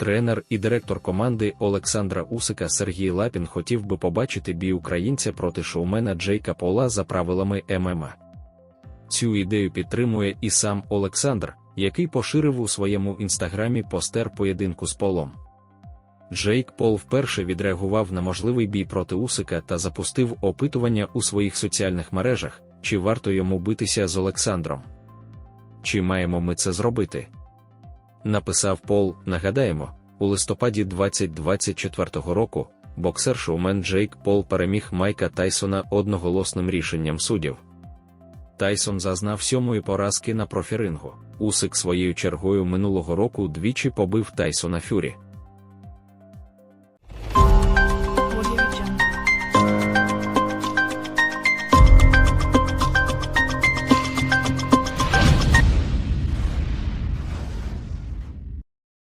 Тренер і директор команди Олександра Усика Сергій Лапін хотів би побачити бій українця проти шоумена Джейка Пола за правилами ММА. Цю ідею підтримує і сам Олександр, який поширив у своєму інстаграмі постер поєдинку з полом. Джейк Пол вперше відреагував на можливий бій проти Усика та запустив опитування у своїх соціальних мережах, чи варто йому битися з Олександром. Чи маємо ми це зробити? Написав Пол, нагадаємо, у листопаді 2024 року боксер-шоумен Джейк Пол переміг Майка Тайсона одноголосним рішенням суддів. Тайсон зазнав сьомої поразки на профірингу. Усик своєю чергою минулого року двічі побив Тайсона Фюрі.